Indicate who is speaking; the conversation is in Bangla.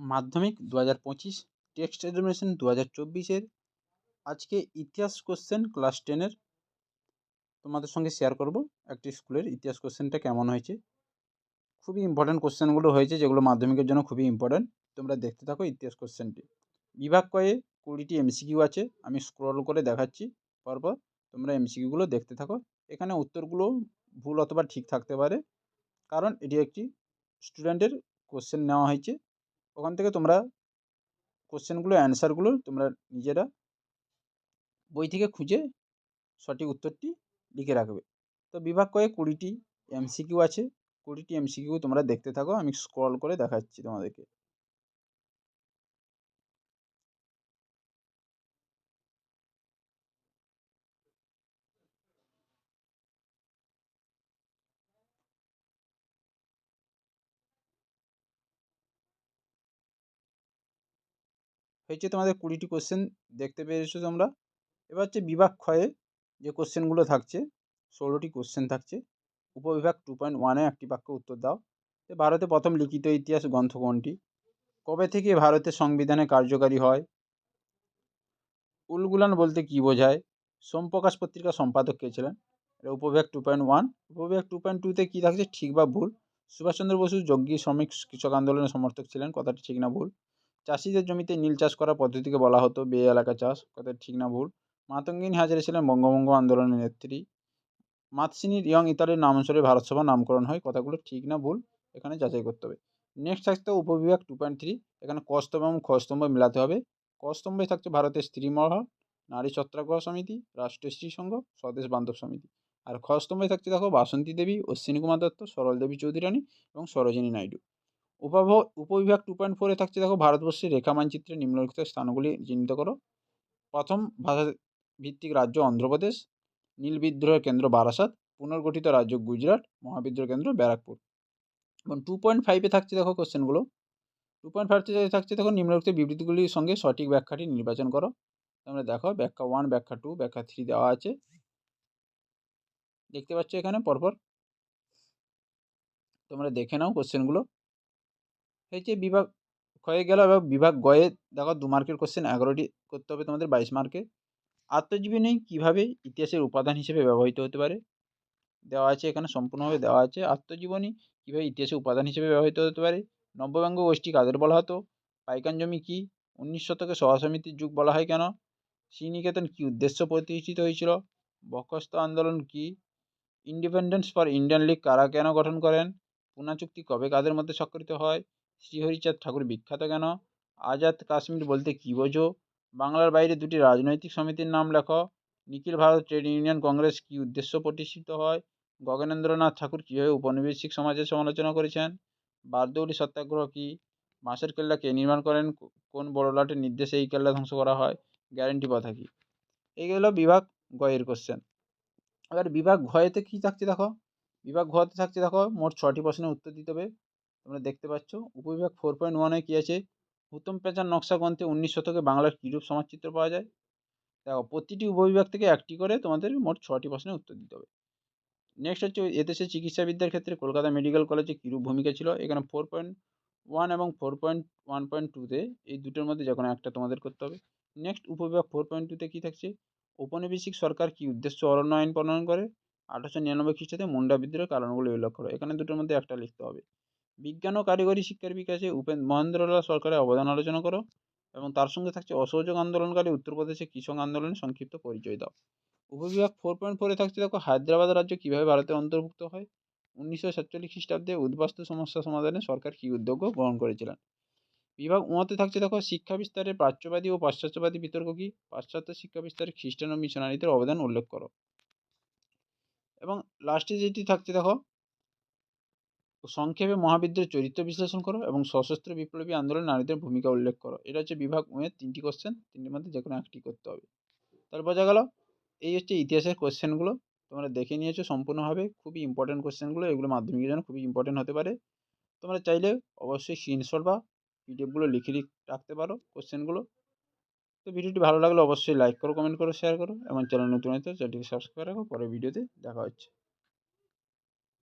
Speaker 1: মাধ্যমিক দু হাজার পঁচিশ, টেক্সট এক্সামিনেশন দু হাজার চব্বিশের। আজকে ইতিহাস কোশ্চেন ক্লাস টেনের তোমাদের সঙ্গে শেয়ার করব একটি স্কুলের ইতিহাস কোশ্চেনটা কেমন হয়েছে। খুবই ইম্পর্ট্যান্ট কোশ্চেনগুলো হয়েছে, যেগুলো মাধ্যমিকের জন্য খুবই ইম্পর্ট্যান্ট তোমরা দেখতে থাকো ইতিহাস কোশ্চেনটি বিভাগ কয়ে কুড়িটি এমসিকিউ আছে, আমি স্ক্রল করে দেখাচ্ছি। পরপর তোমরা এমসিকিউগুলো দেখতে থাকো। এখানে উত্তরগুলো ভুল অথবা ঠিক থাকতে পারে। কারণ এটি একটি স্টুডেন্টের কোশ্চেন নেওয়া হয়েছে। ওখান থেকে তোমরা কোশ্চেনগুলো অ্যান্সারগুলো তোমরা নিজেরা বই থেকে খুঁজে সঠিক উত্তরটি লিখে রাখবে। তো বিভাগ কয়ে কুড়িটি এমসিকিউ আছে। কুড়িটি এমসিকিউ তোমরা দেখতে থাকো। আমি স্ক্রল করে দেখাচ্ছি তোমাদেরকে। হয়েছে তোমাদের কুড়িটি কোশ্চেন দেখতে পেয়েছ তোমরা। এবার হচ্ছে বিভাগ ক্ষয়ে যে কোশ্চেনগুলো থাকছে, ষোলোটি কোশ্চেন থাকছে, উপবিভাগ টু পয়েন্ট ওয়ানে একটি বাক্য উত্তর দাও। ভারতে প্রথম লিখিত ইতিহাস গ্রন্থ কোনটি? কবে থেকে ভারতের সংবিধানে কার্যকারী হয়? উলগুলান বলতে কী বোঝায়? সোমপ্রকাশ পত্রিকার সম্পাদক কে ছিলেন? এটা উপবিভাগ টু পয়েন্ট ওয়ান উপবিভাগ টু পয়েন্ট টুতে কী থাকছে? ঠিক বা ভুল? সুভাষচন্দ্র বসু যজ্ঞী শ্রমিক, কৃষক আন্দোলনের সমর্থক ছিলেন, কথাটি ঠিক না ভুল? চাষিদের জমিতে নীল চাষ করার পদ্ধতিকে বলা হতো, বে এলাকা চাষ কথা ঠিক না ভুল। মাতঙ্গিনী হাজারে ছিলেন বঙ্গভঙ্গ আন্দোলনের নেত্রী। মাতসিনির ইয়ং ইতালির নাম অনুসারে ভারত ভারতসভা নামকরণ হয়, কথাগুলো ঠিক না ভুল, এখানে যাচাই করতে হবে। নেক্সট থাকছে উপবিভাগ টু পয়েন্ট থ্রি এখানে কস্তম্ভ এবং খস্তম্ভ মিলাতে হবে। কস্তম্ভে থাকছে ভারতের স্ত্রী মহল নারী সত্যাগ্রহ সমিতি, রাষ্ট্রীয় স্ত্রী সংঘ স্বদেশ বান্ধব সমিতি। আর খস্তম্ভে থাকছে দেখো বাসন্তী দেবী অশ্বিনী কুমার দত্ত, সরল দেবী চৌধুরানী এবং সরোজিনী নাইডু। উপভোগ, উপবিভাগ টু পয়েন্ট ফোরে থাকছে দেখো ভারতবর্ষের রেখা মানচিত্রে নিম্নলিখিত স্থানগুলি চিহ্নিত করো। প্রথম ভাষা ভিত্তিক রাজ্য অন্ধ্রপ্রদেশ, নীল বিদ্রোহের কেন্দ্র বারাসাত, পুনর্গঠিত রাজ্য গুজরাট, মহাবিদ্রোহ কেন্দ্র ব্যারাকপুর। এবং টু পয়েন্ট ফাইভে থাকছে দেখো কোশ্চেনগুলো টু পয়েন্ট ফাইভে থাকছে দেখো নিম্নলিখিত বিবৃতিগুলির সঙ্গে সঠিক ব্যাখ্যাটি নির্বাচন করো। তোমরা দেখো ব্যাখ্যা ওয়ান ব্যাখ্যা টু ব্যাখ্যা থ্রি দেওয়া আছে। দেখতে পাচ্ছ এখানে পরপর। তোমরা দেখে নাও কোশ্চেনগুলো হয়েছে বিভাগ হয়ে গেল এবং বিভাগ গয়ে দেখো দু মার্কের কোশ্চেন এগারোটি করতে হবে তোমাদের বাইশ মার্কে আত্মজীবনী কীভাবে ইতিহাসের উপাদান হিসেবে ব্যবহৃত হতে পারে? দেওয়া আছে এখানে, সম্পূর্ণভাবে দেওয়া আছে। আত্মজীবনী কীভাবে ইতিহাসের উপাদান হিসেবে ব্যবহৃত হতে পারে? নব্যব্যঙ্গ গোষ্ঠী কাদের বলা হতো? পাইকান জমি কী? উনিশ শতকে সভা সমিতির যুগ বলা হয় কেন? শ্রীনিকেতন কী উদ্দেশ্য প্রতিষ্ঠিত হয়েছিল? বক্ষস্ত আন্দোলন কী? ইন্ডিপেন্ডেন্স ফর ইন্ডিয়ান লীগ কারা কেন গঠন করেন? পুনা চুক্তি কবে কাদের মধ্যে স্বাক্ষরিত হয়? শ্রীহরিচাঁদ ঠাকুর বিখ্যাত কেন? আজাদ কাশ্মীর বলতে কী বোঝো? বাংলার বাইরে দুটি রাজনৈতিক সমিতির নাম লেখ। Nikhil Bharat trade union congress কী উদ্দেশ্য প্রতিষ্ঠিত হয়? গগনেন্দ্রনাথ ঠাকুর কীভাবে উপনিবেশিক সমাজের সমালোচনা করেছেন? বারদৌলি সত্যাগ্রহ কী? বাঁশের কেল্লা কে নির্মাণ করেন? কোন বড়লাটের নির্দেশে এই কেল্লা ধ্বংস করা হয়? গ্যারেন্টি কথা কী? এই গেল বিভাগ গয়ের কোশ্চেন এবার বিভাগ ঘয়েতে কী থাকছে দেখো? বিভাগ ঘতে থাকছে দেখো, মোট ছটি প্রশ্নের উত্তর দিতে হবে। তোমরা দেখতে পাচ্ছ। উপবিভাগ ফোর পয়েন্ট ওয়ানে কী আছে? হুতম পেঁচার নকশা গ্রন্থে উনিশ শতকে বাংলার কীরূপ সমাজচিত্র পাওয়া যায়? দেখো, প্রতিটি উপবিভাগ থেকে একটি করে তোমাদের মোট ছটি প্রশ্নের উত্তর দিতে হবে। নেক্সট হচ্ছে এদেশে চিকিৎসাবিদ্যার ক্ষেত্রে কলকাতা মেডিকেল কলেজে কীরূপ ভূমিকা ছিল? এখানে ফোর পয়েন্ট ওয়ান এবং ফোর পয়েন্ট ওয়ান পয়েন্ট টুতে এই দুটোর মধ্যে যে কোনো একটা তোমাদের করতে হবে। নেক্সট উপবিভাগ ফোর পয়েন্ট টুতে কী থাকছে? ঔপনিবেশিক সরকার কী উদ্দেশ্য অরণ্য আইন প্রণয়ন করে? আঠারোশো নিরানব্বই খ্রিস্টাব্দে মুন্ডা বিদ্রোহের কারণগুলি উল্লেখ করো। এখানে দুটোর মধ্যে একটা লিখতে হবে। বিজ্ঞান ও কারিগরি শিক্ষার বিকাশে উপেন মহেন্দ্রলাল সরকারের অবদান আলোচনা করো এবং তার সঙ্গে থাকছে অসহযোগ আন্দোলনকারী উত্তরপ্রদেশে কৃষক আন্দোলনের সংক্ষিপ্ত পরিচয় দাও। উপবিভাগ ফোর পয়েন্ট ফোরে থাকছে দেখো হায়দ্রাবাদ রাজ্য কীভাবে ভারতের অন্তর্ভুক্ত হয়? উনিশশো সাতচল্লিশ খ্রিস্টাব্দে উদ্বাস্তু সমস্যা সমাধানে সরকার কী উদ্যোগ গ্রহণ করেছিলেন? বিভাগ উঁয়াতে থাকছে দেখো শিক্ষা বিস্তারে প্রাচ্যবাদী ও পাশ্চাত্যবাদী বিতর্ক কী? পাশ্চাত্য শিক্ষা বিস্তারে খ্রিস্টান ও মিশনারিদের অবদান উল্লেখ করো। এবং লাস্টে যেটি থাকছে দেখো সংক্ষেপে মহাবিদ্যালয়ের চরিত্র বিশ্লেষণ করো এবং সশস্ত্র বিপ্লবী আন্দোলনে নারীদের ভূমিকা উল্লেখ করো। এটা হচ্ছে বিভাগ উয়ের তিনটি কোশ্চেন তিনটির মধ্যে যে কোনো একটি করতে হবে। তারপর বোঝা গেল, এই হচ্ছে ইতিহাসের কোশ্চেনগুলো তোমরা দেখে নিয়েছো সম্পূর্ণভাবে, খুবই ইম্পর্টেন্ট কোশ্চেনগুলো এগুলো মাধ্যমিকের জন্য খুবই ইম্পর্টেন্ট হতে পারে। তোমরা চাইলে অবশ্যই স্ক্রিনশট বা পিডিএফগুলো লিখে রাখতে পারো কোশ্চেনগুলো তো ভিডিওটি ভালো লাগলে অবশ্যই লাইক করো কমেন্ট করো শেয়ার করো এবং চ্যানেল নতুন হয়তো চ্যানেলটিকে সাবস্ক্রাইব রাখো। পরের ভিডিওতে দেখা হচ্ছে।